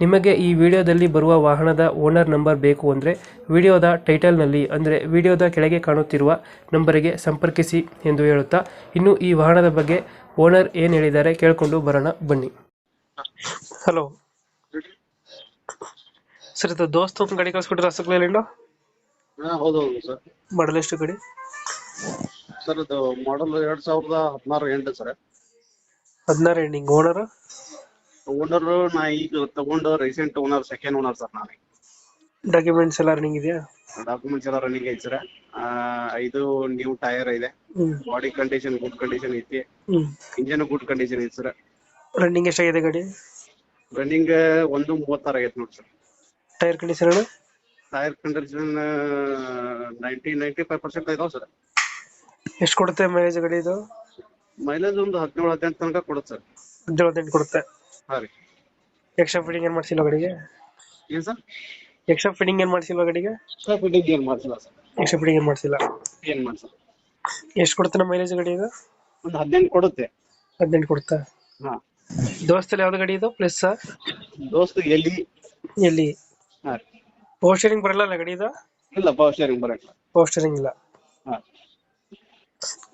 ನಿಮಗೆ ಈ ವಿಡಿಯೋದಲ್ಲಿ ಬರುವ ವಾಹನದ ಓನರ್ ನಂಬರ್ ಬೇಕು ಅಂದರೆ ವಿಡಿಯೋದ ಟೈಟಲ್ನಲ್ಲಿ ಅಂದರೆ ವಿಡಿಯೋದ ಕೆಳಗೆ ಕಾಣುತ್ತಿರುವ ನಂಬರಿಗೆ ಸಂಪರ್ಕಿಸಿ ಎಂದು ಹೇಳುತ್ತಾ ಇನ್ನು ಈ ವಾಹನದ ಬಗ್ಗೆ ಓನರ್ ಏನು ಹೇಳಿದ್ದಾರೆ ಕೇಳಿಕೊಂಡು ಬರೋಣ ಬನ್ನಿ. ಹಲೋ. ಸರ್ ಇದು ದೋಸ್ತ ಒಂದು ಗಾಡಿ ಕಳಿಸ್ಬಿಟ್ರೆ ರಸಗುಲ್ಲ ಹಾ ಹೌದು ಹೌದು ಸರ್. ಮಾಡಲ್ ಎಷ್ಟು ಗಾಡಿ? ಸರ್ ಇದು ಮಾಡಲ್ ಎರಡ್ ಸಾವಿರದ ಹದಿನಾರು ಎಂಟು ಸರ್. ಹದಿನಾರು ಎಂಡಿಂಗ್ ಓನರ್? ಓನರ್ ನಾ ಈಗ ತಗೊಂಡು recent owner second owner sir ನಾನು ಡಾಕ್ಯುಮೆಂಟ್ಸ್ ಎಲ್ಲ ರನ್ನಿಂಗ್ ಇದೆಯಾ? ಡಾಕ್ಯುಮೆಂಟ್ಸ್ ಎಲ್ಲ ರನ್ನಿಂಗ್ ಐತೆ ಸರ್ ಇದು ನ್ಯೂ ಟೈರ್ ಇದೆ. ಬಾಡಿ ಕಂಡೀಷನ್ ಗುಡ್ ಕಂಡೀಷನ್ ಐತಿ. ಇಂಜಿನ್ ಗುಡ್ ಕಂಡೀಷನ್ ಐತೆ ಸರ್ ರನ್ನಿಂಗ್ ಎಷ್ಟಾಗಿದೆ ಗಾಡಿ? ರನ್ನಿಂಗ್ ಒಂದು ಮೂವತ್ತಾರು ಆಗೈತೆ ನೋಡಿ ಸರ್ ಟೈರ್ ಕಂಡೀಷನ್ ಅಣ್ಣ? Tyre condition ninety ninety five percent ಇದಾವೆ ಸರ್ ಎಷ್ಟು ಕೊಡುತ್ತೆ ಮೈಲೇಜ್ ಗಾಡಿ ಇದು? ಮೈಲೇಜ್ ಒಂದು ಹದಿನೇಳು ಹದಿನೆಂಟು ತನಕ ಕೊಡುತ್ತೆ ಸರ್ ಹದಿನೇಳು ಹದಿನೆಂಟು ಕೊಡುತ್ತೆ. ಹಾ ರೀ. ಎಕ್ಸ್ಟ್ರಾ ಫಿಟ್ಟಿಂಗ್ ಏನು ಮಾಡಿಸಿಲ್ಲ ಗಾಡಿಗೆ? ಏನ್ ಸರ್? ಎಕ್ಸ್ಟ್ರಾ ಫಿಟ್ಟಿಂಗ್ ಏನು ಮಾಡ್ಸಿಲ್ವಾ ಗಾಡಿಗೆ? ಸರ್ ಫಿಟ್ಟಿಂಗ್ ಏನ್ ಮಾಡ್ಸಿಲ್ಲ ಸರ್. ಎಕ್ಸ್ಟ್ರಾ ಫಿಟ್ಟಿಂಗ್ ಏನು ಮಾಡಿಸಿಲ್ಲ? ಏನ್ ಸರ್ ಎಷ್ಟು ಕೊಡುತ್ತೆ ಮೈಲೇಜ್ ಗಾಡಿ ಇದು? ಒಂದು ಹದಿನೆಂಟು ಕೊಡುತ್ತೆ. ಹದಿನೆಂಟು ಕೊಡುತ್ತಾ? ಹಾ. ದೋಸ್ತಲ್ಲಿ ಯಾವ್ದು ಗಾಡಿ ಇದು? ಪ್ಲಸ್ ದೋಸ್ತ್ ಎಲ್ಲಿ? ಎಲ್ಲಿ? ಹಾ ರೀ. ಪವರ್ ಸ್ಟೇರಿಂಗ್ ಬರಲ್ಲ ಅಲ್ಲ ಗಾಡಿ ಇದು? ಇಲ್ಲ ಪವರ್ ಸ್ಟೇರಿಂಗ್ ಬರಲ್ಲ. ಪವರ್ ಸ್ಟೇರಿಂಗ್ ಇಲ್ಲ. ಹಾ.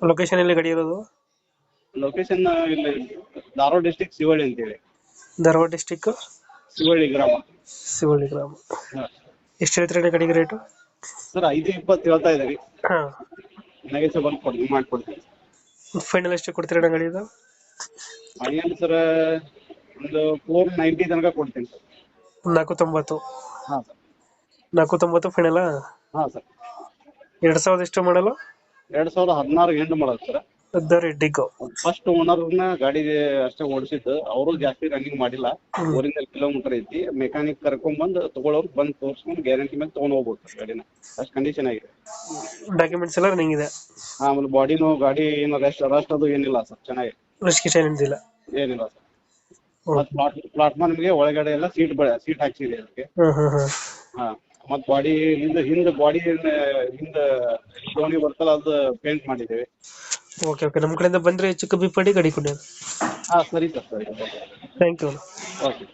ಲೊಕೇಶನ್ ಎಲ್ಲಿ ಗಾಡಿ ಇರೋದು? ಲೊಕೇಶನ್ ಇಲ್ಲಿ ಧಾರವಾಡ ಡಿಸ್ಟಿಕ್ ಶಿವಳ್ಳಿ ಅಂತೇಳಿ. ಧಾರವಾಡ ಡಿಸ್ಟಿಕ್ ಶಿವಳ್ಳಿ ಗ್ರಾಮ. ಸಿವಳ್ಳಿ ಗ್ರಾಮ. ಎಷ್ಟು ಹೇಳ್ತೀರಾ ಕಡೆಗೆ ರೇಟು ಸರ್ ಐದು ಇಪ್ಪತ್ತು ಹೇಳ್ತಾ ಇದ್ದೀರಿ. ಹಾಂ. ನನಗೆ ಸ್ವಲ್ಪ ಬಂದು ಕೊಡಿ ಮಾಡ್ಕೊಡ್ತೀನಿ. ಫೈನಲ್ ಎಷ್ಟು ಕೊಡ್ತೀರಾ ಗಾಡಿ ಇದು ಫೈನಲ್ ಸರ್ ಒಂದು ಫೋರ್ ನೈಂಟಿ ತನಕ ಕೊಡ್ತೀನಿ. ಸರ್ ನಾಲ್ಕು ತೊಂಬತ್ತು ಹಾಂ ಸರ್. ನಾಲ್ಕು ತೊಂಬತ್ತು ಫೈನಲ್ ಹಾಂ ಸರ್. ಎರಡು ಸಾವಿರದ ಎಷ್ಟು ಮಾಡಲು? ಎರಡು ಸಾವಿರದ ಹದಿನಾರು ಎಂಟು ಮಾಡೋದು ಸರ್. ಹದಿನಾರು ಎಡ್ಡಿಗೂ ಫಸ್ಟ್ ಓನರ್ನ ಗಾಡಿ ಅಷ್ಟೇ ಓಡಿಸಿದ್ದು. ಅವರು ಜಾಸ್ತಿ ರನ್ನಿಂಗ್ ಮಾಡಿಲ್ಲ. ಊರಿಂದ ಕಿಲೋಮೀಟರ್ ಐತಿ. ಮೆಕ್ಯಾನಿಕ್ ಕರ್ಕೊಂಡ್ ಬಂದು ತಗೊಳ್ಳೋರು ಬಂದ್ ತೋರ್ಸ್ಕೊಂಡ್ ಗ್ಯಾರಂಟಿ ಮೇಲೆ ತಗೊಂಡ್ ಹೋಗ್ಬೋದು ಗಾಡಿನ. ಅಷ್ಟು ಕಂಡೀಷನ್ ಆಗಿದೆ. ಡಾಕ್ಯುಮೆಂಟ್ಸ್ ಎಲ್ಲ ರನ್ನಿಂಗ್ ಇದೆ? ಆಮೇಲೆ ಬಾಡಿನೂ ಗಾಡಿ ಏನು ರೆಸ್ಟ್ ರಸ್ಟ್ ಅದು ಏನಿಲ್ಲ ಸರ್ ಚೆನ್ನಾಗಿದೆ ರಿಸ್ಕಿಷನ್ ಏನಿಲ್ಲ ಏನಿಲ್ಲ ಸರ್. ಮತ್ತ್ ಪ್ಲಾಟ್ ಪ್ಲಾಟ್ಫಾರ್ಮ್ಗೆ ಒಳಗಡೆ ಎಲ್ಲ ಸೀಟ್ ಸೀಟ್ ಹಾಕ್ಸಿದೆ ಅದಕ್ಕೆ. ಹಾ ಮತ್ ಬಾಡಿ ಹಿಂದೆ ಹಿಂದ್ ಬಾಡಿ ಹಿಂದೆ ದೋಣಿ ಬರ್ತಲ್ಲ ಅದು ಪೇಂಟ್ ಮಾಡಿದ್ದೇವೆ. ಓಕೆ ಓಕೆ ನಮ್ಮ ಕಡೆಯಿಂದ ಬಂದರೆ ಹೆಚ್ಚು ಕಮ್ಮಿ ಪಡಿ ಗಾಡಿ ಕೊಡಿ. ಹಾ ಸರಿ ಸರ್ ಸರಿ. Thank you okay